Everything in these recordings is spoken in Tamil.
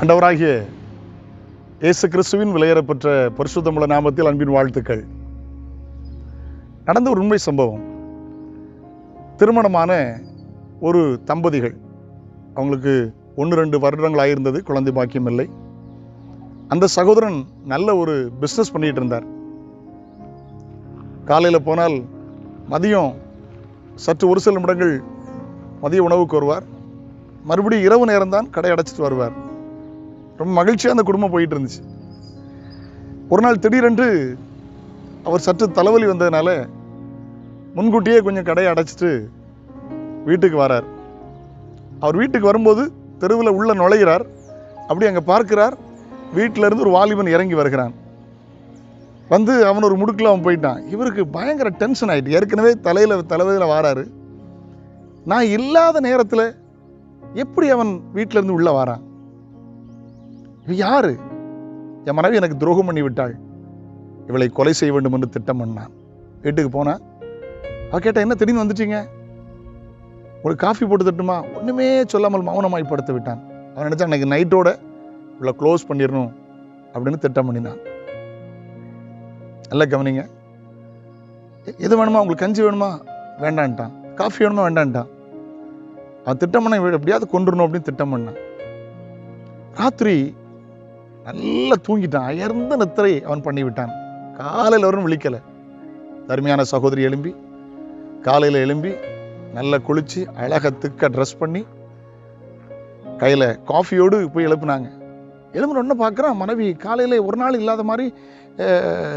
அண்டவராகிய இயேசு கிறிஸ்துவின் விலையேறப்பெற்ற பரிசுத்தமுள்ள நாமத்தில் அன்பின் வாழ்த்துக்கள். நடந்த ஒரு உண்மை சம்பவம். திருமணமான ஒரு தம்பதிகள். அவங்களுக்கு ஒன்று ரெண்டு வருடங்கள் ஆயிருந்தது குழந்தை பாக்கியம் இல்லை. அந்த சகோதரன் நல்ல ஒரு பிஸ்னஸ் பண்ணிட்டு இருந்தார். காலையில் போனால் மதியம் சற்று ஒரு சில நிமிடங்கள் மதிய உணவுக்கு வருவார். மறுபடியும் இரவு நேரம்தான் கடை அடைச்சிட்டு வருவார். ரொம்ப மகிழ்ச்சியாக அந்த குடும்பம் போயிட்டு இருந்துச்சு ஒரு நாள் திடீரென்று அவர் சற்று தலைவலி வந்ததுனால முன்கூட்டியே கொஞ்சம் கடையை அடைச்சிட்டு வீட்டுக்கு வரார். அவர் வீட்டுக்கு வரும்போது தெருவில் உள்ளே நுழைகிறார் அப்படி அங்கே பார்க்கிறார். வீட்டிலேருந்து ஒரு வாலிபன் இறங்கி வருகிறான். வந்து அவன் ஒரு முடுக்கில் அவன் போயிட்டான். இவருக்கு பயங்கர டென்ஷன் ஆகிட்டு ஏற்கனவே தலையில் தலைவலியில் வாராரு. நான் இல்லாத நேரத்தில் எப்படி அவன் வீட்டிலேருந்து இருந்து வாரான்? இவ யாரு? என் மனைவி எனக்கு துரோகம் பண்ணி விட்டாள். இவளை கொலை செய்ய வேண்டும் என்று திட்டம் பண்ணான். வீட்டுக்கு போனா அவ கேட்டால் என்ன திடீர்னு வந்துட்டீங்க? உங்களுக்கு காஃபி போட்டு தட்டுமா? ஒன்றுமே சொல்லாமல் மௌனமாய் படுத்து விட்டான். அவன் நினச்சா அன்னைக்கு நைட்டோட இவ்வளோ க்ளோஸ் பண்ணிடணும் அப்படின்னு திட்டம் பண்ணினான். நல்ல கவனிங்க. எது வேணுமா? உங்களுக்கு கஞ்சி வேணுமா? வேண்டான்ட்டான். காஃபி வேணுமா? வேண்டான்ட்டான். அவன் திட்டம் பண்ண எப்படியாவது கொண்டுடணும் அப்படின்னு திட்டம் பண்ணான். ராத்திரி நல்லா தூங்கிட்டான். அயர்ந்த நித்திரை அவன் பண்ணிவிட்டான். காலையில் வரும் விழிக்கலை. தருமையான சகோதரி எழும்பி காலையில் எழும்பி நல்லா குளித்து அழகாக திக்க ட்ரெஸ் பண்ணி கையில் காஃபியோடு போய் எழுப்புனாங்க. எழுப்புன உடனே பார்க்குறான் மனைவி காலையில் ஒரு நாள் இல்லாத மாதிரி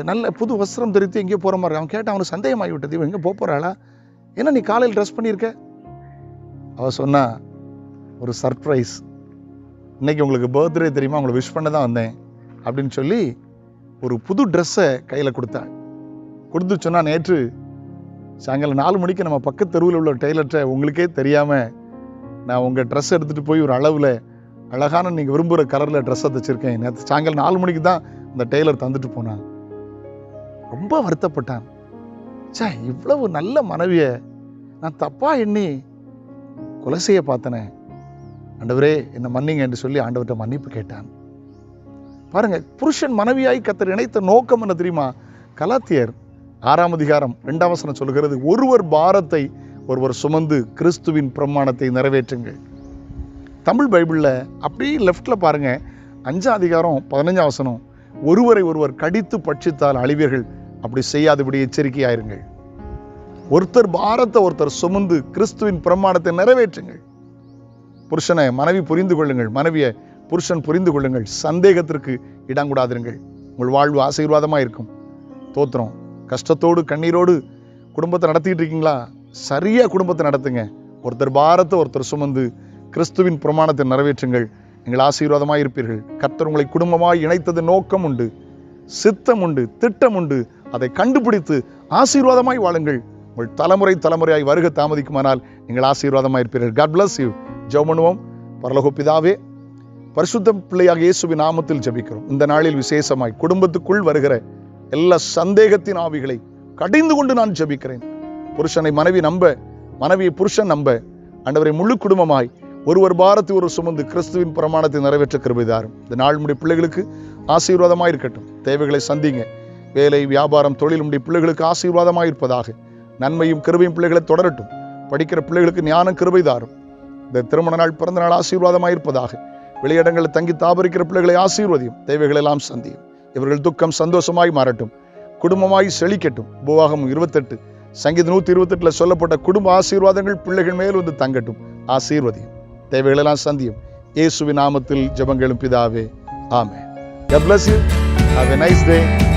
நல்ல புது வஸ்திரம் தெரிவித்து எங்கேயோ போகிற மாதிரி. அவன் கேட்டான் அவனுக்கு சந்தேகமாகி விட்டது இவன் எங்கே போக போகிறாளா என்ன நீ காலையில் ட்ரெஸ் பண்ணியிருக்க? அவள் சொன்னா ஒரு சர்ப்ரைஸ் இன்னைக்கு உங்களுக்கு பர்த்டே தெரியுமா? உங்களை விஷ் பண்ண தான் வந்தேன். அப்படின்னு சொல்லி ஒரு புது ட்ரெஸ்ஸை கையில் கொடுத்தாள் கொடுத்து சொன்னால் நேற்று சாயங்காலம் நாலு மணிக்கு நம்ம பக்கத்து தெருவில் உள்ள டெய்லர்கிட்ட உங்களுக்கே தெரியாமல் நான் உங்கள் ட்ரெஸ் எடுத்துகிட்டு போய் ஒரு அளவில் அழகான நீங்கள் விரும்புகிற கலரில் ட்ரெஸ்ஸை தைச்சிருக்கேன். நேற்று சாயங்காலம் நாலு மணிக்கு தான் அந்த டெய்லர் தந்துட்டு போனான். ரொம்ப வருத்தப்பட்டான். சே இவ்வளவு நல்ல மனைவியை நான் தப்பாக எண்ணி கொலை செய்ய பார்த்தனே. ஆண்டவரே என்னை மன்னிங்க என்று சொல்லி ஆண்டவர்கிட்ட மன்னிப்பு கேட்டான். பாருங்க புருஷன் மனைவியாய் கத்தர் இணைத்த நோக்கம் என்ன தெரியுமா? கலாத்தியர் ஆறாம் அதிகாரம் ரெண்டாம் வசனம் சொல்கிறது ஒருவர் பாரத்தை ஒருவர் சுமந்து கிறிஸ்துவின் பிரமாணத்தை நிறைவேற்றுங்கள். தமிழ் பைபிளில் அப்படியே லெஃப்டில் பாருங்க அஞ்சாம் அதிகாரம் பதினஞ்சாம் வசனம் ஒருவரை ஒருவர் கடித்து பட்சித்தால் அழிவீர்கள் அப்படி செய்யாதபடி எச்சரிக்கையாயிருங்கள். ஒருத்தர் பாரத்தை ஒருத்தர் சுமந்து கிறிஸ்துவின் பிரமாணத்தை நிறைவேற்றுங்கள். புருஷனை மனைவி புரிந்து கொள்ளுங்கள். மனைவியை புருஷன் புரிந்து கொள்ளுங்கள். சந்தேகத்திற்கு இடம் கூடாதிருங்கள் உங்கள் வாழ்வு ஆசீர்வாதமாக இருக்கும். தோத்திரம். கஷ்டத்தோடு கண்ணீரோடு குடும்பத்தை நடத்திட்டு இருக்கீங்களா? சரியா குடும்பத்தை நடத்துங்க. ஒருத்தர் பாரத்தை ஒருத்தர் சுமந்து கிறிஸ்துவின் பிரமாணத்தை நிறைவேற்றுங்கள். நீங்கள் ஆசீர்வாதமாக இருப்பீர்கள். கர்த்தர் உங்களை குடும்பமாய் இணைத்தது நோக்கம் உண்டு. சித்தம் உண்டு திட்டம் உண்டு. அதை கண்டுபிடித்து ஆசீர்வாதமாய் வாழுங்கள். உங்கள் தலைமுறை தலைமுறையாய் வருக தாமதிக்குமானால் நீங்கள் ஆசீர்வாதமாக இருப்பீர்கள். காட் பிளஸ் யூ ஜெபம் பண்ணுவோம் பரலோக பிதாவே பரிசுத்த பிள்ளையாக இயேசுவின் நாமத்தில் ஜபிக்கிறோம். இந்த நாளில் விசேஷமாய் குடும்பத்துக்குள் வருகிற எல்லா சந்தேகத்தின் ஆவிகளை கடிந்து கொண்டு நான் ஜெபிக்கிறேன். புருஷனை மனைவி நம்ப மனைவியை புருஷன் நம்ப ஆண்டவரை முழு குடும்பமாய் ஒருவர் பாரத்தை ஒரு சுமந்து கிறிஸ்துவின் பிரமாணத்தை நிறைவேற்ற கிருபைதாரும். இந்த நாள் முடி பிள்ளைகளுக்கு ஆசீர்வாதமாக இருக்கட்டும். தேவைகளை சந்திங்க. வேலை வியாபாரம் தொழில் முடி பிள்ளைகளுக்கு ஆசீர்வாதமாக இருப்பதாக. நன்மையும் கிருபையும் பிள்ளைகளை தொடரட்டும். படிக்கிற பிள்ளைகளுக்கு ஞானம் கிருபைதாரும். இந்த திருமண நாள் பிறந்த நாள் ஆசீர்வாதமாக இருப்பதாக. வெளியிடங்களில் தங்கி தாபரிக்கிற பிள்ளைகளை ஆசீர்வதியும் தேவைகளெல்லாம் சந்தியும். இவர்கள் துக்கம் சந்தோஷமாய் மாறட்டும். குடும்பமாய் செழிக்கட்டும். உபவாகம் இருபத்தெட்டு. சங்கீத நூத்தி இருபத்தெட்டுல சொல்லப்பட்ட குடும்ப ஆசீர்வாதங்கள் பிள்ளைகள் மேல் வந்து தங்கட்டும். ஆசீர்வதியும் தேவைகளெல்லாம் சந்தியும். இயேசுவின் நாமத்தில் ஜபங்களும் பிதாவே. ஆமே God bless you. Have a nice day.